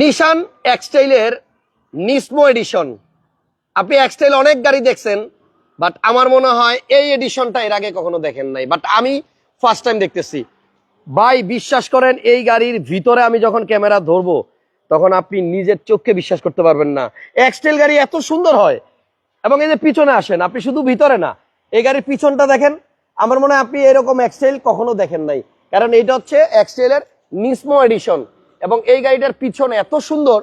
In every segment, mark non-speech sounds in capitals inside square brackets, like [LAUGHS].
নিশান এক্সটাইলের নিসমো addition আপনি এক্সটাইল অনেক গাড়ি দেখছেন বাট আমার মনে হয় এই এডিশনটা এর আগে কখনো দেখেন নাই। বাট আমি ফার্স্ট টাইম দেখতেছি। ভাই, বিশ্বাস করেন, এই গাড়ির ভিতরে আমি যখন ক্যামেরা ধরবো, তখন আপনি নিজের চোখকে বিশ্বাস করতে পারবেন না। এক্সটাইল গাড়ি এত সুন্দর হয়, এবং এই যে পিছনে আসেন, আপনি শুধু ভিতরে না, এই গাড়ির পিছনটা দেখেন, আমার মনে হয় আপনি এরকম এক্সটাইল কখনো দেখেন নাই। কারণ এটা হচ্ছে এক্সটাইলের নিসমো এডিশন এবং এই গাড়িটার পিছনে এত সুন্দর,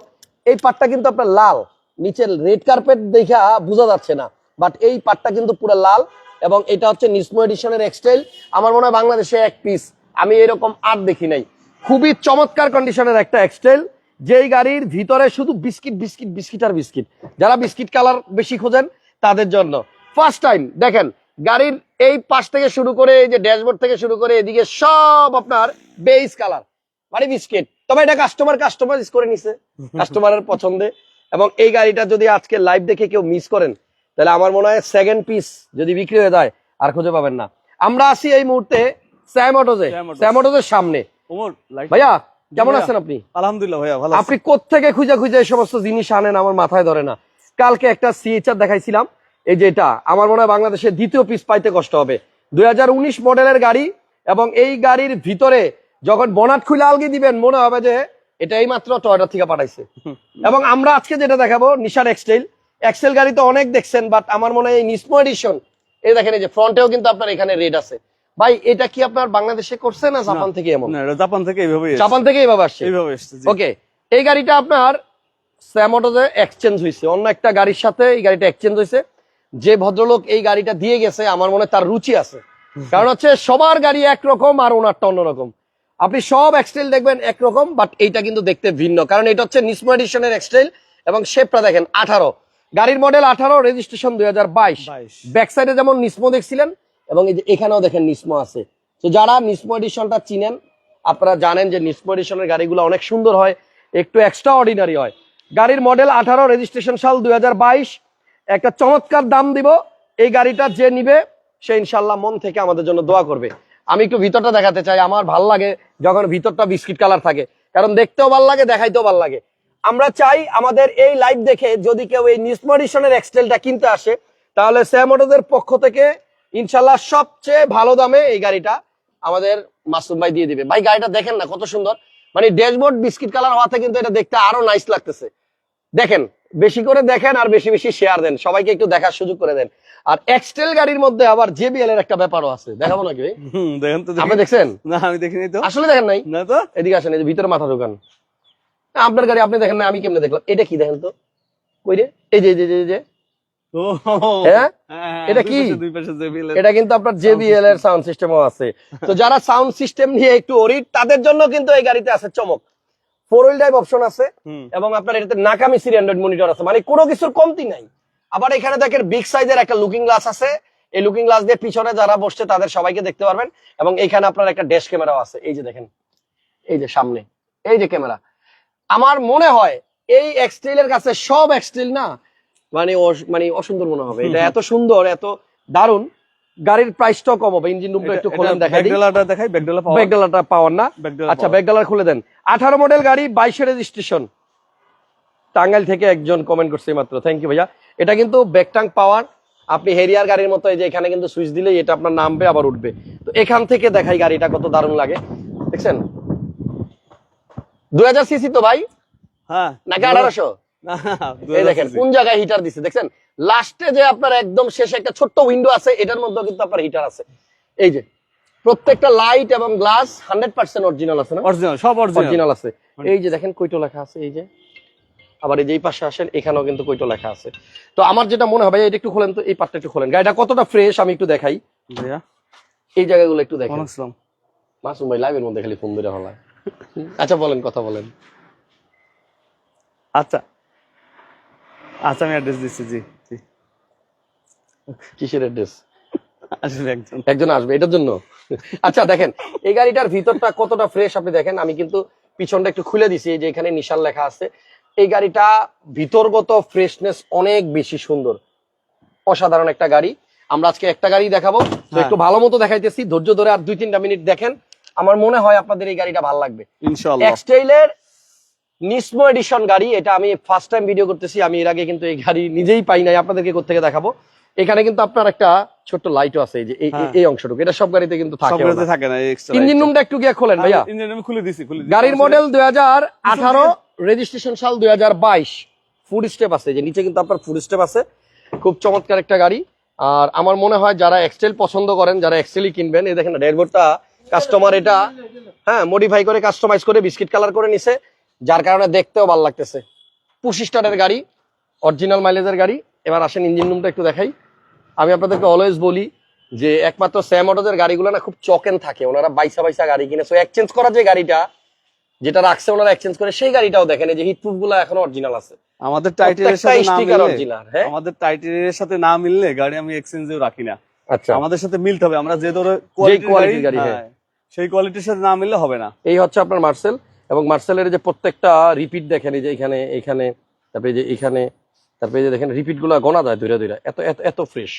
এই পাটটা কিন্তু আপনার লাল। নিচের রেড কার্পেট দেখা বোঝা যাচ্ছে না বাট এই পাটটা কিন্তু পুরো লাল এবং এটা হচ্ছে নিসমো এডিশনের এক্সটাইল আমার মনে হয় বাংলাদেশে এক পিস আমি এরকম আর দেখি নাই। খুবই চমৎকার কন্ডিশনের একটা এক্সটাইল যেই গাড়ির ভিতরে শুধু বিস্কিট বিস্কিট বিস্কিট আর বিস্কিট। যারা বিস্কিট কালার বেশি খোঁজেন, তাদের জন্য। ফার্স্ট টাইম দেখেন, গাড়ির এই পাশ থেকে শুরু করে, এই যে ড্যাশবোর্ড থেকে শুরু করে, এদিকে সব আপনার বেস কালার মানে বিস্কিট তবে এটা কাস্টমার কাস্টমাইজ করে নিছে কাস্টমারের পছন্দে। এবং এই গাড়িটা যদি আজকে লাইভ দেখে কেউ মিস করেন তাহলে আমার মনে হয় সেকেন্ড পিস যদি বিক্রি হয়ে যায় আর খুঁজে পাবেন না। আমরা আছি এই মুহূর্তে স্যাম অটোজে স্যাম অটোজের সামনে। ভাইয়া কেমন আছেন আপনি? আলহামদুলিল্লাহ ভাইয়া ভালো আপনি কোত্থেকে খুঁজে খুঁজে এই সমস্ত জিনিস আনেন আমার মাথায় ধরে না। কালকে একটা সিএচআর দেখাইছিলাম এই যে এটা আমার মনে হয় বাংলাদেশের দ্বিতীয় পিস পাইতে কষ্ট হবে। দুই হাজার উনিশ মডেলের গাড়ি এবং এই গাড়ির ভিতরে যখন বনাট খুলে আলগি দিবেন মনে হবে যে এটা এই মাত্র টয়টা থেকে পাঠাইছে। এবং আমরা আজকে যেটা দেখাবো নিশার এক্সটাইল এক্সেল গাড়ি তো অনেক দেখছেন বাট আমার মনে হয় এই নিসমো এডিশন এই দেখেন এই যে ফ্রন্টেও কিন্তু আপনার এখানে রেড আছে। ভাই এটা কি আপনার বাংলাদেশে করছে না জাপান থেকে এমন? না জাপান থেকে এইভাবে জাপান থেকে এইভাবে আসছে? এইভাবে। ওকে এই গাড়িটা আপনার স্যামোটোতে এক্সচেঞ্জ হয়েছে অন্য একটা গাড়ির সাথে এই গাড়িটা এক্সচেঞ্জ হয়েছে যে ভদ্রলোক এই গাড়িটা দিয়ে গেছে আমার মনে তার রুচি আছে। কারণ হচ্ছে সবার গাড়ি একরকম আর ওনারটা অন্যরকম। আপনি সব এক্সটাইল দেখবেন একরকম বাট এইটা কিন্তু দেখতে ভিন্ন। কারণ এটা হচ্ছে নিসমো এডিশনের এক্সটাইল এবং শেপটা দেখেন আঠারো। গাড়ির মডেল আঠারো রেজিস্ট্রেশন দুই হাজার বাইশ। 22 ব্যাক সাইডে যেমন নিসমো দেখছিলেন এবং এই যে এখানেও দেখেন নিসমো আছে। তো যারা নিসমো এডিশনটা চিনেন আপনারা জানেন যে নিসমো এডিশনের গাড়িগুলো অনেক সুন্দর হয় একটু এক্সট্রা অর্ডিনারি হয়। গাড়ির মডেল আঠারো রেজিস্ট্রেশন সাল দুই হাজার বাইশ। একটা চমৎকার দাম দিব এই গাড়িটা যে নিবে সে ইনশাল্লাহ মন থেকে আমাদের জন্য দোয়া করবে। আমি একটু ভিতরটা দেখাতে চাই। আমার ভালো লাগে যখন ভিতরটা বিস্কিট কালার থাকে। কারণ দেখতেও ভালো লাগে, দেখাইতেও ভালো লাগে। আমরা চাই আমাদের এই লাইভ দেখে যদি কেউ এই নিসমডিশনের এক্সটেলটা কিনতে আসে, তাহলে স্যামোটোদের পক্ষ থেকে ইনশাল্লাহ সবচেয়ে ভালো দামে এই গাড়িটা আমাদের মাসুদ ভাই দিয়ে দিবে। ভাই, গাড়িটা দেখেন না, কত সুন্দর। মানে ড্যাশবোর্ড বিস্কিট কালার হওয়াতে কিন্তু এটা দেখতে আরও নাইস লাগতেছে। দেখেন বেশি করে দেখেন আর বেশি বেশি শেয়ার দেন। সবাইকে একটু দেখার সুযোগ করে দেন। আর এক্সটেল গাড়ির মধ্যে আবার জেবিএল এর একটা ব্যাপারও আছে। দেখাবো নাকি দেখেন তো আপনি দেখছেন? না আমি দেখিনি তো। আসলে দেখেন নাই। না তো? এদিকে আসেন এই যে ভিতরে মাথা ঢোকান। আপনার গাড়ি আপনি দেখেন না আমি কেমনে দেখলাম? এটা কি দেখেন তো? কই রে? এই যে এই যে, যে, এটা কি? এটা কিন্তু আপনার জেবিএল এর সাউন্ড সিস্টেমও আছে। তো যারা সাউন্ড সিস্টেম নিয়ে একটু অরিট তাদের জন্য কিন্তু এই গাড়িতে আছে চমক। ফোর হুইল ড্রাইভ অপশন আছে এবং আপনার এটাতে নাকামি থ্রি হান্ড্রেড মনিটর আছে। মানে কোনো কিছুর কমতি নাই। আবার এখানে দেখেন বিগ সাইজের একটা লুকিং গ্লাস আছে। এই লুকিং গ্লাস দিয়ে পিছনে যারা বসছে তাদের সবাইকে দেখতে পারবেন। এবং এখানে আপনার একটা ড্যাশ ক্যামেরাও আছে। এই যে দেখেন। এই যে সামনে। এই যে ক্যামেরা আমার মনে হয় এই এক্সটেলের কাছে সব এক্সটেল না মানে মানে অসুন্দর মনে হবে। এটা এত সুন্দর এত দারুণ। গাড়ির প্রাইসটাও কম হবে ইঞ্জিন রুমটা একটু এটা- খোলেন দেখাই ব্যাকডালাটা দেখাই ব্যাকডালা পাওয়া? ব্যাকডালাটা পাওয়ার না। আচ্ছা পাওয়ার। ব্যাকডালার খুলে দেন। আঠারো মডেল গাড়ি বাইশে রেজিস্ট্রেশন টাঙ্গাইল থেকে একজন কমেন্ট করছে মাত্র থ্যাংক ইউ ভাইয়া। এটা কিন্তু ব্যাকটাং পাওয়ার আপনি হেরিয়ার গাড়ির মতো এই যে এখানে কিন্তু সুইচ দিলেই এটা আপনার নামবে আবার উঠবে। তো এখান থেকে দেখাই গাড়িটা কত দারুণ লাগে। দেখছেন? দুই হাজার সিসি তো ভাই? হ্যাঁ। নাকি আঠারোশো? না, এই দেখেন কোন জায়গায় হিটার দিছে দেখছেন? লাস্টে যে আপনার একদম শেষে একটা ছোট্ট উইন্ডো আছে এটার মধ্যেও কিন্তু আপনার হিটার আছে। এই যে প্রত্যেকটা লাইট এবং গ্লাস হান্ড্রেড পার্সেন্ট অরিজিনাল আছে না? অরিজিনাল সব অরিজিনাল অরিজিনাল আছে। এই যে দেখেন কইটো লেখা আছে এই যে। আবার এই যে এই পাশে আসেন এখানেও কিন্তু কইটো লেখা আছে। তো আমার যেটা মনে হবে এটা একটু খোলেন তো এই পার্টটা একটু খোলেন। গাড়িটা কতটা ফ্রেশ আমি একটু দেখাই। এই জায়গাগুলো একটু দেখেন। মাসুম ভাই লাইভের মধ্যে খালি ফোন ধরে হলায়। আচ্ছা বলেন কথা বলেন। আচ্ছা আচ্ছা আমি অ্যাড্রেস দিচ্ছি জি জি। কিসের অ্যাড্রেস আসবে একজন। একজন আসবে এটার জন্য? আচ্ছা দেখেন এই গাড়িটার ভিতরটা কতটা ফ্রেশ আপনি দেখেন? আমি কিন্তু পিছনটা একটু খুলে দিছি যে এখানে নিশান লেখা আছে। এই গাড়িটা ভিতরগত ফ্রেশনেস অনেক বেশি সুন্দর। অসাধারণ একটা গাড়ি। আমরা আজকে একটা গাড়ি দেখাবো হ্যাঁ। একটু ভালো মতো দেখাইতেছি। ধৈর্য ধরে আর দুই তিনটা মিনিট দেখেন। আমার মনে হয় আপনাদের এই গাড়িটা ভালো লাগবে। এক্সটেইলের নিসমো এডিশন গাড়ি এটা আমি ফার্স্ট টাইম ভিডিও করতেছি আমি এর আগে কিন্তু এই গাড়ি নিজেই পাই নাই আপনাদেরকে কোথেকে দেখাবো। এখানে কিন্তু আপনার একটা ছোট্ট লাইটও আছে যে এই- হ্যাঁ। অংশটুকু। এটা সব গাড়িতে কিন্তু থাকে সবগুলোতে থাকে না এক্সট্রা ইঞ্জিন রুমটা একটু গিয়ে খোলেন ভাইয়া। ইঞ্জিন আমি খুলে দিছি খুলে দিছি। গাড়ির মডেল দুই হাজার আঠারো রেজিস্ট্রেশন সাল দুই হাজার বাইশ। ফুড স্টেপ আছে যে নিচে কিন্তু আপনার ফুড স্টেপ আছে। খুব চমৎকার একটা গাড়ি। আর আমার মনে হয় যারা এক্সটেল পছন্দ করেন যারা এক্সেলই কিনবেন এই দেখেন ড্যাশবোর্ডটা কাস্টমার এটা হ্যাঁ মডিফাই করে কাস্টমাইজ করে বিস্কিট কালার করে নিছে। যার কারণে দেখতেও ভালো লাগতেছে। পুশি স্টারের গাড়ি অরিজিনাল মাইলেজের গাড়ি। এবার আসেন ইঞ্জিন রুমটা একটু দেখাই। আমি আপনাদেরকে অলওয়েজ বলি যে একমাত্র স্যাম অটোদের গাড়িগুলো না খুব চকেন থাকে। ওনারা বাইসা বাইসা গাড়ি কিনে। সো এক্সচেঞ্জ করা যে গাড়িটা যেটা রাখছে ওনারা এক্সচেঞ্জ করে সেই গাড়িটাও দেখেন এই যে হিটপ্রুফগুলো এখনও অরিজিনাল আছে। আমাদের টাইটেলের সাথে না মিললে হ্যাঁ? আমাদের টাইটেলের সাথে না মিললে গাড়ি আমি এক্সচেঞ্জেও রাখি না। আচ্ছা। আমাদের সাথে মিলতে হবে। আমরা যে ধরো quality-র গাড়ি, হ্যাঁ। সেই কোয়ালিটির সাথে না মিললে হবে না। এই হচ্ছে আপনার মার্সেল এবং মার্সেলের যে প্রত্যেকটা রিপিট দেখেন এই যে এখানে এখানে তারপরে যে এখানে তারপরে যে দেখেন রিপিটগুলো গোনা যায় ধীরে ধীরে এত এত এত ফ্রেশ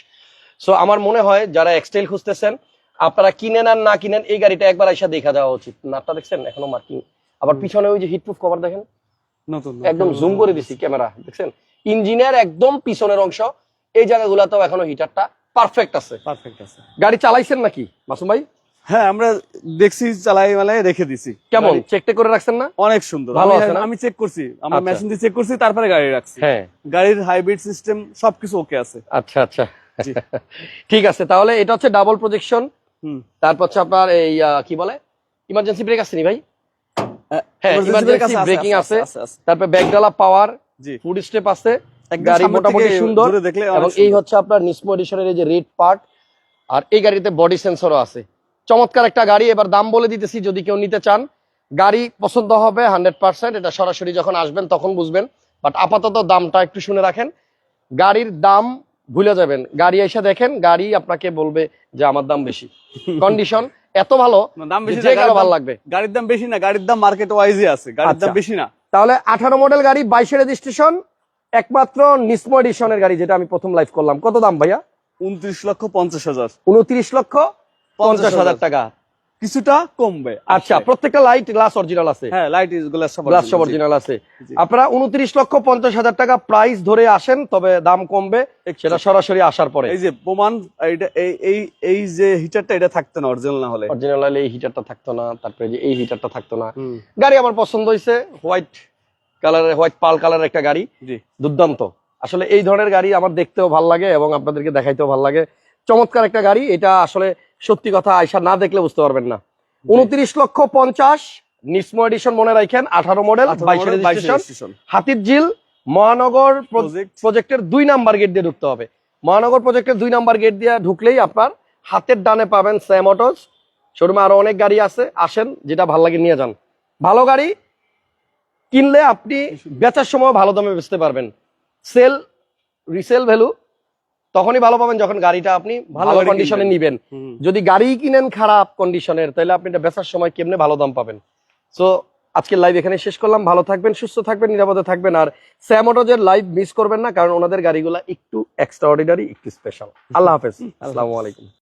সো আমার মনে হয় যারা এক্সটাইল খুঁজতেছেন আপনারা কিনেন আর না কিনেন এই গাড়িটা একবার এসে দেখা যাওয়া উচিত। নাটটা দেখছেন? এখনও মার্কিং আবার পিছনে ওই যে হিটপ্রুফ কভার দেখেন? নতুন একদম জুম করে দিছি ক্যামেরা দেখছেন? ইঞ্জিনের একদম পিছনের অংশ এই জায়গাগুলোতেও এখনও হিটারটা পারফেক্ট আছে। পারফেক্ট আছে। গাড়ি চালাইছেন নাকি মাসুম ভাই? হ্যাঁ আমরা দেখছি চালাই মালাই রেখে দিছি। কেমন? চেকটে করে রাখছেন না? অনেক সুন্দর। ভালো আছে আমি চেক করছি। আমরা আচ্ছা। মেশিন দিয়ে চেক করছি তারপরে গাড়ি রাখছি। হ্যাঁ। গাড়ির হাইব্রিড সিস্টেম সবকিছু ওকে আছে। আচ্ছা আচ্ছা। [LAUGHS] ঠিক আছে তাহলে এটা হচ্ছে ডাবল প্রজেকশন তারপর হচ্ছে আপনার এই কি বলে? ইমার্জেন্সি ব্রেক আছে নি ভাই? হ্যাঁ ইমার্জেন্সি ব্রেকিং আছে। তারপর ব্যাকডালা পাওয়ার জি। ফুড স্টেপ আছে। গাড়ি মোটামুটি সুন্দর। দেখলে এবং এই হচ্ছে আপনার নিসমো এডিশনের এই যে রেড পার্ট আর এই গাড়িতে বডি সেন্সরও আছে। চমৎকার একটা গাড়ি এবার দাম বলে দিতেছি যদি কেউ নিতে চান। গাড়ি পছন্দ হবে হান্ড্রেড পার্সেন্ট এটা সরাসরি যখন আসবেন তখন বুঝবেন বাট আপাতত দামটা একটু শুনে রাখেন। গাড়ির দাম ভুলে যাবেন গাড়ি এসে দেখেন গাড়ি আপনাকে বলবে যে আমার দাম বেশি। কন্ডিশন এত ভালো না, দাম বেশি যে কারও গাড়ির ভালো লাগবে। গাড়ির দাম বেশি না গাড়ির দাম মার্কেট ওয়াইজই আছে গাড়ির দাম আচ্ছা। বেশি না। তাহলে আঠারো মডেল গাড়ি বাইশে রেজিস্ট্রেশন একমাত্র নিসমো এডিশনের গাড়ি যেটা আমি প্রথম লাইভ করলাম। কত দাম ভাইয়া? উনত্রিশ লক্ষ পঞ্চাশ হাজার। উনত্রিশ লক্ষ পঞ্চাশ হাজার টাকা। কিছুটা কমবে। আচ্ছা প্রত্যেকটা লাইট গ্লাস অরিজিনাল আছে। হ্যাঁ লাইট গ্লাস গ্লাস সব অরিজিনাল আছে। আপনারা উনত্রিশ লক্ষ পঞ্চাশ হাজার টাকা প্রাইস ধরে আসেন তবে দাম কমবে সেটা সরাসরি আসার পরে। এই যে প্রমাণ এই এই এই যে হিটারটা এটা থাকতো না অরিজিনাল না হলে। অরিজিনাল হলে এই হিটারটা থাকতো না তারপরে যে এই হিটারটা থাকতো না। গাড়ি আমার পছন্দ হয়েছে হোয়াইট কালারের হোয়াইট পাল কালারের একটা গাড়ি। দুর্দান্ত। আসলে এই ধরনের গাড়ি আমার দেখতেও ভালো লাগে এবং আপনাদেরকে দেখাইতেও ভালো লাগে। চমৎকার একটা গাড়ি এটা আসলে সত্যি কথা আয়সা না দেখলে বুঝতে পারবেন না। উনত্রিশ লক্ষ পঞ্চাশ নিসমো এডিশন মনে রাখেন আঠারো মডেল 18 বাইশ model, 22 রেজিস্ট্রেশন registration। হাতির ঝিল মহানগর প্রজেক্টের দুই নাম্বার গেট দিয়ে ঢুকতে হবে। মহানগর প্রজেক্টের দুই নাম্বার গেট দিয়ে ঢুকলেই আপনার হাতের ডানে পাবেন স্যাম অটোস শোরুমে আরও অনেক গাড়ি আছে আসেন যেটা ভালো লাগে নিয়ে যান। ভালো গাড়ি কিনলে আপনি বেচার সময় ভালো দামে বেচতে পারবেন। সেল রিসেল ভ্যালু তখনই ভালো পাবেন যখন গাড়িটা আপনি ভালো কন্ডিশনে নিবেন। যদি গাড়ি কিনেন খারাপ কন্ডিশনের তাহলে আপনি এটা বেচার সময় কেমনে ভালো দাম পাবেন? সো আজকের লাইভ এখানে শেষ করলাম। ভালো থাকবেন সুস্থ থাকবেন নিরাপদে থাকবেন। আর স্যামোটোজের লাইভ মিস করবেন না কারণ ওনাদের গাড়িগুলো একটু এক্সট্রা অর্ডিনারি একটু স্পেশাল [LAUGHS] আল্লাহ হাফেজ। আসসালামু আলাইকুম।